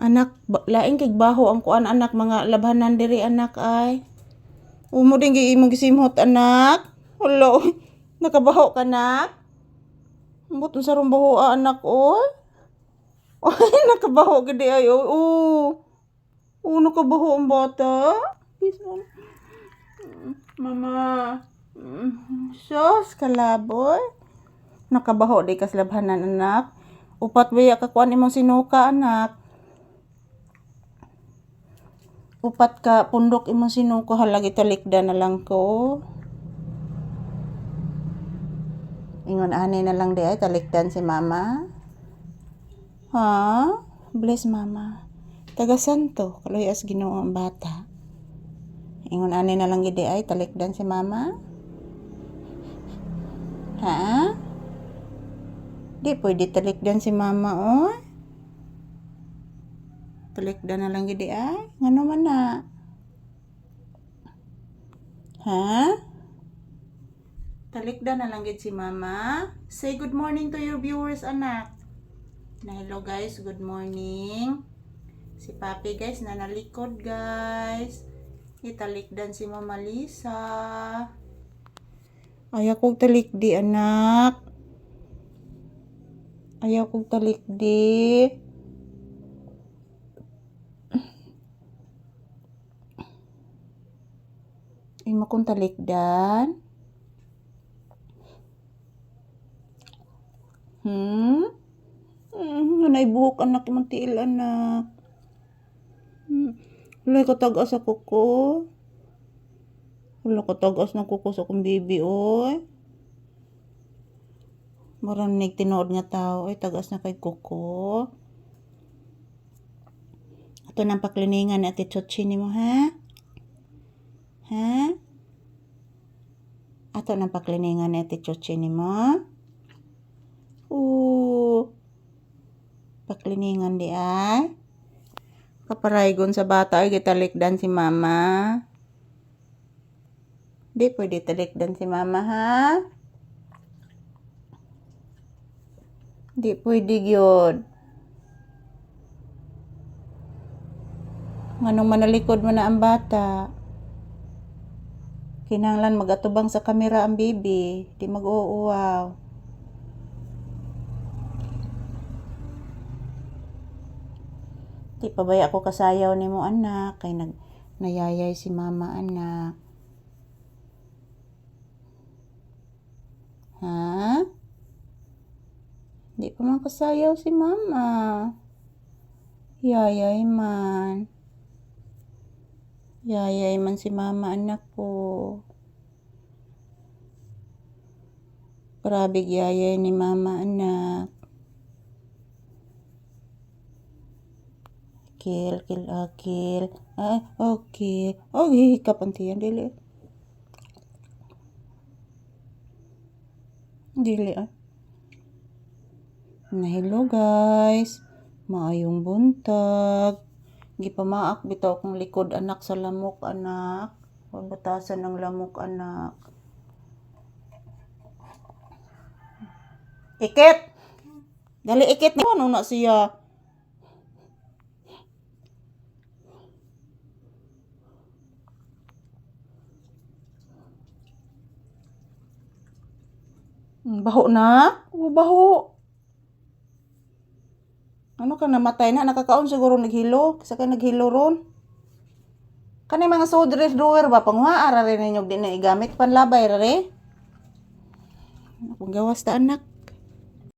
Anak, laing kay baho ang kuan anak mga labhanan diri anak ay. Umo din gi imong gisimhot anak. Hello. Nakabaho ka nak? Ambot sa rong baho ah, anak oy. Oy, nakabaho gidi ay oy. Oo. Oo, nakabaho ang bata. Please, mama. Sus, kalaboy. Nakabaho di kas labhanan anak. Upat baya ka kuan imong sinuka anak. Upat ka pundok imong sinuko halagi talikda na lang ko. Ingon ani na lang di ay talikdan si mama. Ha? Bless mama. Taga santo, kaloy as Ginoo ang bata. Ingon ani na lang gidi ay talikdan si mama. Ha? Di pwede talikdan si mama oh. Talikdan na lang gidi ay. Ngano man na? Ha? Talikdan na lang gid si mama. Say good morning to your viewers anak. Na hello guys, good morning. Si Papi guys na nalikod guys. Italikdan si Mama Lisa. Ayaw kong talikdi anak. Ayaw kong talikdi. Imo kong talikdan. Hmm? Hmm, nanay buhok anak imong tiil anak. Hmm. Wala ka tagas sa kuko. Wala ka tagas na kuko sa kong baby oy. Marinig tinood nga tao oy tagas na kay kuko. Ato nang pakliningan ni Ate Chochi ni mo ha? Ha? Ato nang pakliningan ni Ate Chochi ni mo? Oo. Pakliningan di ay. Kaparaygon sa bata ay gitalikdan si mama. Di pwede talikdan si mama ha. Di pwede gyud. Nganong manalikod mo na ang bata. Kinanglan magatubang sa kamera ang baby. Di mag-uuwaw. Di pa ba ako kasayaw ni mo anak kay nag nayayay si mama anak. Ha? Di pa man kasayaw si mama. Yayay man. Yayay man si mama anak ko. Grabe yayay ni mama anak. Akil, akil, akil. Ah, okay. Okay, kapantiyan, dili. Dili, ah. Na hello, guys. Maayong buntag. Gipamaak bitaw kong likod anak sa lamok, anak. Huwag batasan ng lamok, anak. Ikit! Dali, ikit na. Ano na siya? Baho na? Oo, baho. Ano ka namatay na? Nakakaon siguro naghilo. Kasi ka naghilo ron. Kani mga soda drawer ba? Pangwa, ara rin ninyo din na igamit. Panlabay, rare. Kung gawas ta anak.